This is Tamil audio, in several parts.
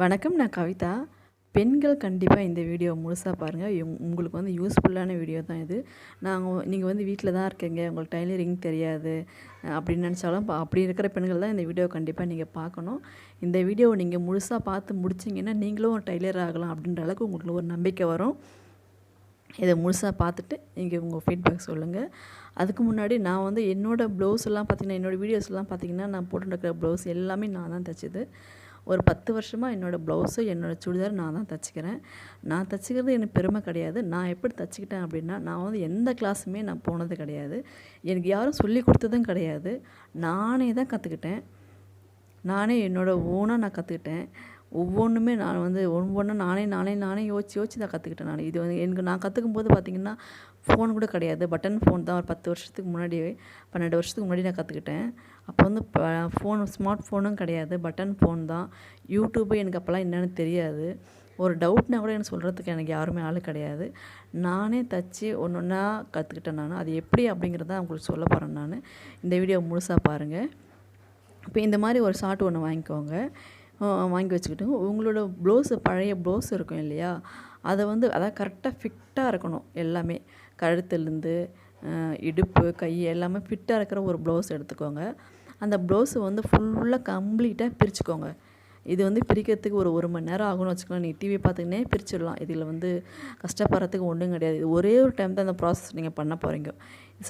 வணக்கம் நான் கவிதா. பெண்கள் கண்டிப்பாக இந்த வீடியோ முழுசாக பாருங்கள் உங்களுக்கு வந்து யூஸ்ஃபுல்லான வீடியோ தான் இது. நாங்கள் நீங்கள் வந்து வீட்டில் தான் இருக்கீங்க. உங்களுக்கு டைலரிங் தெரியாது அப்படின்னு நினச்சாலும் அப்படி இருக்கிற பெண்கள் தான் இந்த வீடியோ கண்டிப்பாக நீங்கள் பார்க்கணும். இந்த வீடியோவை நீங்கள் முழுசாக பார்த்து முடிச்சிங்கன்னா நீங்களும் ஒரு டைலர் ஆகலாம் அப்படின்ற அளவுக்கு உங்களுக்கு ஒரு நம்பிக்கை வரும். இதை முழுசாக பார்த்துட்டு நீங்கள் உங்கள் ஃபீட்பேக் சொல்லுங்கள் அதுக்கு முன்னாடி நான் வந்து என்னோடய ப்ளவுஸ் எல்லாம் என்னோடய வீடியோஸ்லாம் பார்த்திங்கன்னா நான் போட்டுருக்கிற ப்ளவுஸ் எல்லாமே நான் தான் தைச்சது. ஒரு பத்து வருஷமாக என்னோடய ப்ளவுஸு என்னோடய சுடிதார் நான் தான் தச்சுக்கிறேன். நான் தச்சுக்கிறது எனக்கு பெருமை கிடையாது. நான் எப்படி தச்சுக்கிட்டேன் அப்படின்னா நான் வந்து எந்த கிளாஸுமே நான் போனது கிடையாது. எனக்கு யாரும் சொல்லி கொடுத்ததும் கிடையாது. நானே தான் கற்றுக்கிட்டேன் நானே என்னோடய ஓனாக நான் கற்றுக்கிட்டேன் ஒவ்வொன்றுமே நான் வந்து ஒவ்வொன்றும் நானே நானே நானே யோசிச்சு யோசிச்சு தான் கற்றுக்கிட்டேன் நான். இது வந்து எனக்கு நான் கற்றுக்கும் போது பார்த்திங்கன்னா ஃபோன் கூட கிடையாது. பட்டன் ஃபோன் தான் ஒரு பத்து வருஷத்துக்கு முன்னாடி பன்னெண்டு வருஷத்துக்கு முன்னாடி நான் கற்றுக்கிட்டேன் அப்போ வந்து ஃபோன் ஸ்மார்ட் ஃபோனும் கிடையாது. பட்டன் ஃபோன் தான். யூடியூப்பு எனக்கு அப்போல்லாம் என்னென்னு தெரியாது. ஒரு டவுட்னா கூட எனக்கு சொல்கிறதுக்கு எனக்கு யாருமே ஆள் கிடையாது. நானே தச்சு ஒன்று ஒன்றா கற்றுக்கிட்டேன் நான். அது எப்படி அப்படிங்கிறத உங்களுக்கு சொல்ல போகிறேன் நான். இந்த வீடியோ முழுசாக பாருங்கள் இப்போ இந்த மாதிரி ஒரு ஷார்ட் ஒன்று வாங்கிக்கோங்க. வாங்கி வச்சுக்கிட்டு உங்களோட ப்ளவுஸு பழைய ப்ளவுஸ் இருக்கும் இல்லையா? அதை வந்து அதான் கரெக்டாக ஃபிட்டாக இருக்கணும் எல்லாமே. கழுத்துலேருந்து இடுப்பு கை எல்லாமே ஃபிட்டாக இருக்கிற ஒரு ப்ளவுஸ் எடுத்துக்கோங்க. அந்த ப்ளவுஸை வந்து ஃபுல்லாக கம்ப்ளீட்டாக பிரிச்சுக்கோங்க. இது வந்து பிரிக்கிறதுக்கு ஒரு ஒரு மணி நேரம் ஆகும்னு வச்சுக்கலாம் நீங்கள் டிவி பார்த்துக்கினே பிரிச்சிடலாம். இதில் வந்து கஷ்டப்படுறதுக்கு ஒன்றும் கிடையாது. இது ஒரே ஒரு டைம் தான் அந்த ப்ராசஸ் நீங்கள் பண்ண போகிறீங்க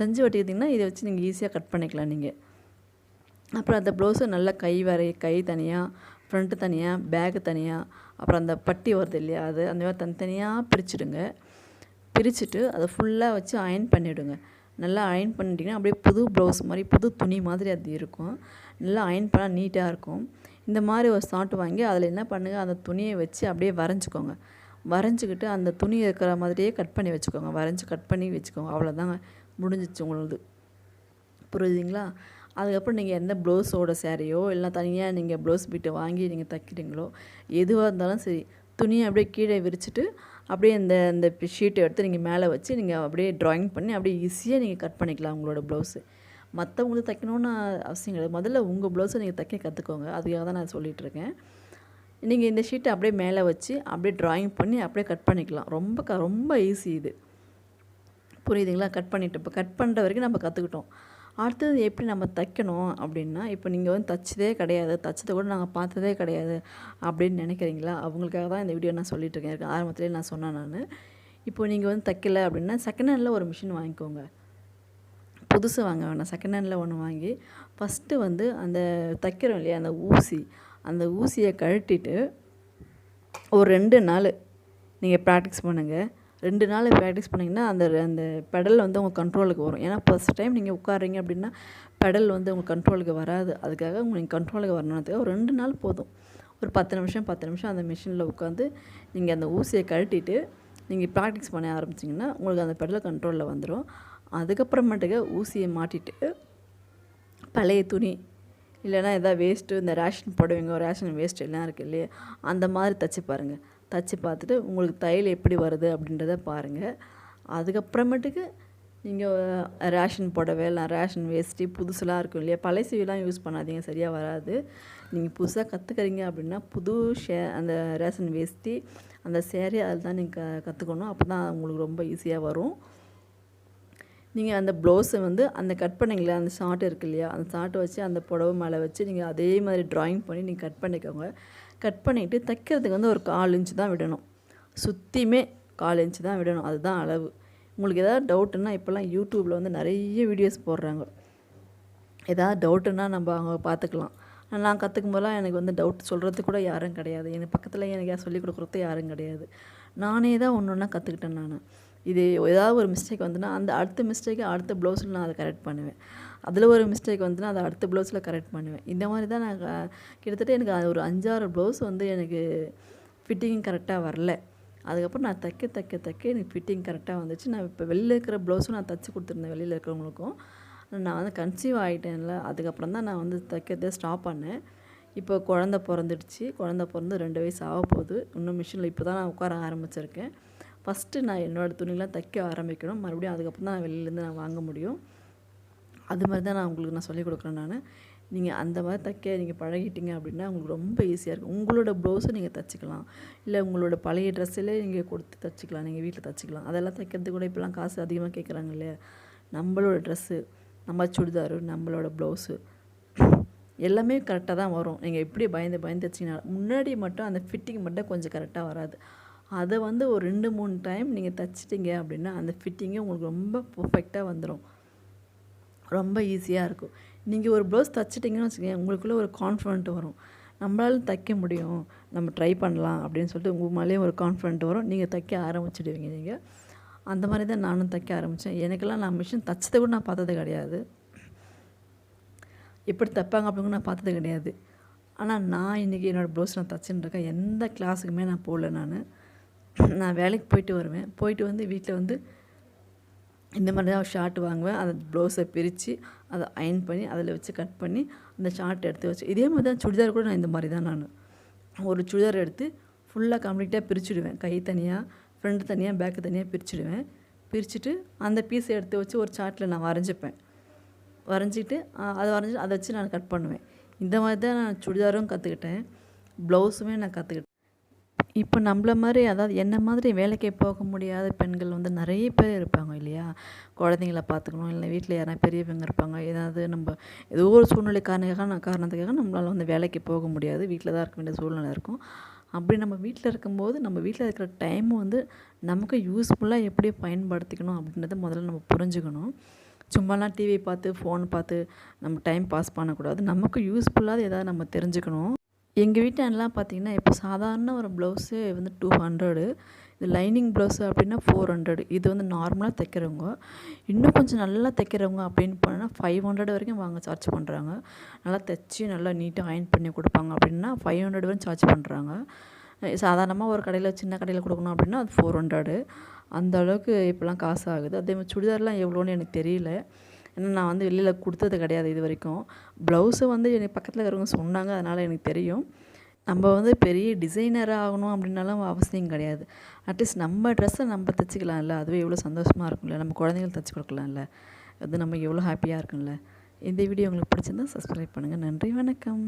செஞ்சு வட்டிக்கிட்டிங்கன்னா இதை வச்சு நீங்கள் ஈஸியாக கட் பண்ணிக்கலாம் நீங்கள் அப்புறம் அந்த ப்ளவுஸை நல்லா கை வரை கை தனியாக ஃப்ரண்ட்டு தனியாக பேக்கு தனியாக அப்புறம் அந்த பட்டி வருது இல்லையா அது அந்த மாதிரி தனித்தனியாக பிரிச்சுடுங்க. பிரிச்சுட்டு அதை ஃபுல்லாக வச்சு அயன் பண்ணிவிடுங்க நல்லா அயன் பண்ணிட்டீங்கன்னா அப்படியே புது ப்ளவுஸ் மாதிரி புது துணி மாதிரி அது இருக்கும். நல்லா அயன் பண்ணால் நீட்டாக இருக்கும். இந்த மாதிரி ஒரு சாட்டு வாங்கி அதில் என்ன பண்ணுங்கள் அந்த துணியை வச்சு அப்படியே வரைஞ்சிக்கோங்க. வரைஞ்சிக்கிட்டு அந்த துணி இருக்கிற மாதிரியே கட் பண்ணி வச்சுக்கோங்க. வரைஞ்சி கட் பண்ணி வச்சுக்கோங்க. அவ்வளோதாங்க முடிஞ்சிச்சு உங்களது. புரியுதுங்களா? அதுக்கப்புறம் நீங்கள் எந்த ப்ளவுஸோட சேரீயோ இல்லை தனியாக நீங்கள் ப்ளவுஸ் பீட்டை வாங்கி நீங்கள் தைக்கிறீங்களோ எதுவாக இருந்தாலும் சரி துணியை அப்படியே கீழே விரிச்சிட்டு அப்படியே இந்த இந்த ஷீட்டை எடுத்து நீங்கள் மேலே வச்சு நீங்கள் அப்படியே ட்ராயிங் பண்ணி அப்படியே ஈஸியாக நீங்கள் கட் பண்ணிக்கலாம் உங்களோட ப்ளவுஸு மற்றவங்களுக்கு தைக்கணும்னு அவசியம் கிடையாது. முதல்ல உங்கள் ப்ளவுஸை நீங்கள் தைக்க கற்றுக்கோங்க அதுக்காக தான் நான் சொல்லிகிட்ருக்கேன் நீங்கள் இந்த ஷீட்டை அப்படியே மேலே வச்சு அப்படியே ட்ராயிங் பண்ணி அப்படியே கட் பண்ணிக்கலாம். ரொம்ப க ரொம்ப ஈஸி இது. புரியுதுங்களா? கட் பண்ணிவிட்டு இப்போ கட் பண்ணுற வரைக்கும் நம்ம கற்றுக்கிட்டோம் அடுத்தது எப்படி நம்ம தைக்கணும் அப்படின்னா இப்போ நீங்கள் வந்து தச்சதே கிடையாது தச்சதை கூட நாங்கள் பார்த்ததே கிடையாது அப்படின்னு நினைக்கிறீங்களா? அவங்களுக்காக தான் இந்த வீடியோ நான் சொல்லிட்டு இருக்கேன். எனக்கு ஆரம்பத்திலே நான் சொன்னேன் நான். இப்போ நீங்கள் வந்து தைக்கலை அப்படின்னா செகண்ட் ஹேண்டில் ஒரு மிஷின் வாங்கிக்கோங்க. புதுசு வாங்க வேணாம். செகண்ட் ஹேண்டில் ஒன்று வாங்கி ஃபஸ்ட்டு வந்து அந்த தைக்கிறோம் இல்லையா அந்த ஊசி. அந்த ஊசியை கழட்டிட்டு ஒரு ரெண்டு நாள் நீங்கள் ப்ராக்டிஸ் பண்ணுங்கள் ரெண்டு நாள் ப்ராக்டிஸ் பண்ணிங்கன்னா அந்த அந்த பெடல் வந்து உங்கள் கண்ட்ரோலுக்கு வரும். ஏன்னா ஃபஸ்ட் டைம் நீங்கள் உட்காடுறீங்க அப்படின்னா பெடல் வந்து உங்கள் கண்ட்ரோலுக்கு வராது. அதுக்காக உங்களுக்கு கண்ட்ரோலுக்கு வரணுன்றதுக்காக ஒரு ரெண்டு நாள் போதும். ஒரு பத்து நிமிஷம் பத்து நிமிஷம் அந்த மிஷினில் உட்காந்து நீங்கள் அந்த ஊசியை கழட்டிட்டு நீங்கள் ப்ராக்டிஸ் பண்ண ஆரம்பிச்சிங்கன்னா உங்களுக்கு அந்த பெடலை கண்ட்ரோலில் வந்துடும் அதுக்கப்புறமேட்டுக்கு ஊசியை மாட்டிட்டு பழைய துணி இல்லைன்னா எதாவது வேஸ்ட்டு இந்த ரேஷன் புடவைங்க ரேஷன் வேஸ்ட் எல்லாம் இருக்குது இல்லையா அந்த மாதிரி தச்சு பாருங்கள் தச்சு பார்த்துட்டு உங்களுக்கு தையல் எப்படி வருது அப்படின்றத பாருங்கள் அதுக்கப்புறமேட்டுக்கு நீங்கள் ரேஷன் புடவை இல்லை ரேஷன் வேஸ்ட்டி புதுசுலாம் இருக்கும் இல்லையா? பழசுலாம் யூஸ் பண்ணாதீங்க சரியாக வராது. நீங்கள் புதுசாக கற்றுக்குறீங்க அப்படின்னா புது ஷே அந்த ரேஷன் வேஸ்ட்டி அந்த சேரீ அதில் தான் நீங்கள் கற்றுக்கணும் அப்போ தான் உங்களுக்கு ரொம்ப ஈஸியாக வரும். நீங்கள் அந்த ப்ளவுஸை வந்து அந்த கட் பண்ணிங்களே அந்த ஷார்ட் இருக்கு இல்லையா? அந்த ஷார்ட்டை வச்சு அந்த புடவை மேலே வச்சு நீங்கள் அதே மாதிரி ட்ராயிங் பண்ணி நீங்கள் கட் பண்ணிக்கோங்க. கட் பண்ணிவிட்டு தைக்கிறதுக்கு வந்து ஒரு கால் இன்ச்சு தான் விடணும். சுற்றியுமே கால் இன்ச்சு தான் விடணும். அதுதான் அளவு. உங்களுக்கு எதாவது டவுட்டுன்னா இப்போல்லாம் யூடியூப்பில் வந்து நிறைய வீடியோஸ் போடுறாங்க. ஏதாவது டவுட்டுன்னா நம்ம அவங்க பார்த்துக்கலாம். நான் கற்றுக்கும் போதெல்லாம் எனக்கு வந்து டவுட் சொல்கிறதுக்கு கூட யாரும் கிடையாது. எனக்கு பக்கத்தில் எனக்கு யார் சொல்லிக் கொடுக்குறது யாரும் கிடையாது. நானே தான் ஒன்று ஒன்றா கற்றுக்கிட்டேன் நான். இது ஏதாவது ஒரு மிஸ்டேக் வந்துன்னா அந்த அடுத்த மிஸ்டேக்கை அடுத்த ப்ளவுஸில் நான் அதை கரெக்ட் பண்ணுவேன். அதில் ஒரு மிஸ்டேக் வந்துன்னா அதை அடுத்த ப்ளவுஸில் கரெக்ட் பண்ணுவேன். இந்த மாதிரி தான் நான் கிட்டத்தட்ட எனக்கு அது ஒரு அஞ்சாறு ப்ளவுஸ் வந்து எனக்கு ஃபிட்டிங் கரெக்டாக வரல. அதுக்கப்புறம் நான் தைக்க தைக்க தைக்க எனக்கு ஃபிட்டிங் கரெக்டாக வந்துச்சு. நான் இப்போ வெளியில் இருக்கிற ப்ளவுஸும் நான் தைச்சி கொடுத்துருந்தேன் வெளியில் இருக்கிறவங்களுக்கும். நான் வந்து கன்சீவ் ஆகிட்டேன்ல அதுக்கப்புறம் தான் நான் வந்து தைக்கிறதே ஸ்டாப் பண்ணேன். இப்போ குழந்த பிறந்துடுச்சு. குழந்த பிறந்து ரெண்டு வயசு ஆக போகுது இன்னும் மிஷினில் இப்போ தான் நான் உட்கார ஆரம்பிச்சிருக்கேன். ஃபஸ்ட்டு நான் என்னோடய துணிலாம் தைக்க ஆரம்பிக்கணும். மறுபடியும் அதுக்கப்புறம் தான் வெளியிலேருந்து நான் வாங்க முடியும். அது மாதிரி தான் நான் உங்களுக்கு நான் சொல்லிக் கொடுக்குறேன் நான். நீங்கள் அந்த மாதிரி தைக்க நீங்கள் பழகிட்டீங்க அப்படின்னா உங்களுக்கு ரொம்ப ஈஸியாக இருக்கும். உங்களோட ப்ளவுஸும் நீங்கள் தைச்சிக்கலாம். இல்லை உங்களோட பழைய ட்ரெஸ்ஸிலே நீங்கள் கொடுத்து தைச்சிக்கலாம். நீங்கள் வீட்டில் தைச்சிக்கலாம். அதெல்லாம் தைக்கிறதுக்கு கூட இப்போலாம் காசு அதிகமாக கேட்குறாங்க இல்லையா? நம்மளோட ட்ரெஸ்ஸு நம்ம சுடிதாரு நம்மளோட ப்ளவுஸு எல்லாமே கரெக்டாக தான் வரும். நீங்கள் எப்படி பயந்து பயந்து தைச்சிங்கன்னா முன்னாடி மட்டும் அந்த ஃபிட்டிங் மட்டும் கொஞ்சம் கரெக்டாக வராது. அதை வந்து ஒரு ரெண்டு மூணு டைம் நீங்கள் தைச்சிட்டிங்க அப்படின்னா அந்த ஃபிட்டிங்கே உங்களுக்கு ரொம்ப பர்ஃபெக்டாக வந்துடும் ரொம்ப ஈஸியாக இருக்கும். நீங்கள் ஒரு ப்ளவுஸ் தைச்சிட்டிங்கன்னு வச்சுக்கோங்க உங்களுக்குள்ளே ஒரு கான்ஃபிடென்ட் வரும். நம்மளால தைக்க முடியும். நம்ம ட்ரை பண்ணலாம் அப்படின்னு சொல்லிட்டு உங்கள் மேலேயும் ஒரு கான்ஃபிடென்ட் வரும். நீங்கள் தைக்க ஆரம்பிச்சிடுவீங்க நீங்கள் அந்த மாதிரி தான் நானும் தைக்க ஆரம்பித்தேன் எனக்கெல்லாம் நான் மிஷின் தைச்சதை கூட நான் பார்த்தது கிடையாது. எப்படி தைப்பாங்க அப்படின்னு நான் பார்த்தது கிடையாது. ஆனால் நான் இன்றைக்கி என்னோடய ப்ளவுஸ் நான் தச்சுன்னு இருக்கேன். எந்த கிளாஸுக்குமே நான் போகல நான். நான் வேலைக்கு போயிட்டு வருவேன். போயிட்டு வந்து வீட்டில் வந்து இந்த மாதிரி தான் ஷார்ட் வாங்குவேன். அதை ப்ளவுஸை பிரித்து அதை அயன் பண்ணி அதில் வச்சு கட் பண்ணி அந்த ஷார்ட் எடுத்து வச்சு இதே மாதிரி தான் சுடிதார் கூட நான் இந்த மாதிரி தான் நான். ஒரு சுடிதார் எடுத்து ஃபுல்லாக கம்ப்ளீட்டாக பிரிச்சுடுவேன். கை தனியாக ஃப்ரண்ட் தனியாக பேக்கு தனியாக பிரிச்சுடுவேன். பிரிச்சுட்டு அந்த பீஸை எடுத்து வச்சு ஒரு சார்ட்டில் நான் வரைஞ்சிப்பேன். வரைஞ்சிட்டு அதை வரைஞ்சி அதை வச்சு நான் கட் பண்ணுவேன். இந்த மாதிரி தான் நான் சுடிதாரும் கற்றுக்கிட்டேன் ப்ளவுஸுமே நான் கற்றுக்கிட்டேன் இப்போ நம்மள மாதிரி அதாவது என்ன மாதிரி வேலைக்கு போக முடியாத பெண்கள் வந்து நிறைய பேர் இருப்பாங்க இல்லையா? குழந்தைங்கள பார்த்துக்கணும் இல்லை வீட்டில் யாராவது பெரியவங்க இருப்பாங்க. ஏதாவது நம்ம ஏதோ ஒரு சூழ்நிலை காரணக்காக காரணத்துக்காக நம்மளால் வந்து வேலைக்கு போக முடியாது. வீட்டில் தான் இருக்க வேண்டிய சூழ்நிலை இருக்கும். அப்படி நம்ம வீட்டில் இருக்கும்போது நம்ம வீட்டில் இருக்கிற டைம் வந்து நமக்கு யூஸ்ஃபுல்லாக எப்படி பயன்படுத்திக்கணும் அப்படின்றத முதல்ல நம்ம புரிஞ்சுக்கணும். சும்மாலாம் டிவி பார்த்து ஃபோன் பார்த்து நம்ம டைம் பாஸ் பண்ணக்கூடாது. நமக்கு யூஸ்ஃபுல்லாக ஏதாவது நம்ம தெரிஞ்சுக்கணும். எங்கள் வீட்டிலலாம் பார்த்தீங்கன்னா இப்போ சாதாரண ஒரு ப்ளவுஸு வந்து டூ ஹண்ட்ரடு இது லைனிங் ப்ளவுஸு அப்படின்னா ஃபோர் ஹண்ட்ரட் இது வந்து நார்மலாக தைக்கிறவங்க. இன்னும் கொஞ்சம் நல்லா தைக்கிறவங்க அப்படின்னு போனால் ஃபைவ் ஹண்ட்ரட் வரைக்கும் வாங்க சார்ஜ் பண்ணுறாங்க நல்லா தைச்சி நல்லா நீட்டாக அயன் பண்ணி கொடுப்பாங்க அப்படின்னா ஃபைவ் ஹண்ட்ரட் வரைக்கும் சார்ஜ் பண்ணுறாங்க சாதாரணமாக ஒரு கடையில் சின்ன கடையில் கொடுக்கணும் அப்படின்னா அது ஃபோர் ஹண்ட்ரடு அந்த அளவுக்கு இப்போலாம் காசு ஆகுது. அதே மாதிரி சுடிதார்லாம் எவ்வளோன்னு எனக்கு தெரியல. ஏன்னா நான் வந்து வெளியில் கொடுத்தது கிடையாது இது வரைக்கும். ப்ளவுஸை வந்து எனக்கு பக்கத்தில் இருக்கிறவங்க சொன்னாங்க அதனால் எனக்கு தெரியும். நம்ம வந்து பெரிய டிசைனராக ஆகணும் அப்படின்னாலும் அவசியம் கிடையாது. அட்லீஸ்ட் நம்ம ட்ரெஸ்ஸை நம்ம தைச்சிக்கலாம்ல அதுவே எவ்வளோ சந்தோஷமாக இருக்கும்ல. நம்ம குழந்தைங்களுக்கு தைச்சி கொடுக்கலாம்ல. அது நம்ம எவ்வளோ ஹாப்பியாக இருக்கும்ல. இந்த வீடியோ உங்களுக்கு பிடிச்சிருந்தா சப்ஸ்கிரைப் பண்ணுங்கள் நன்றி வணக்கம்.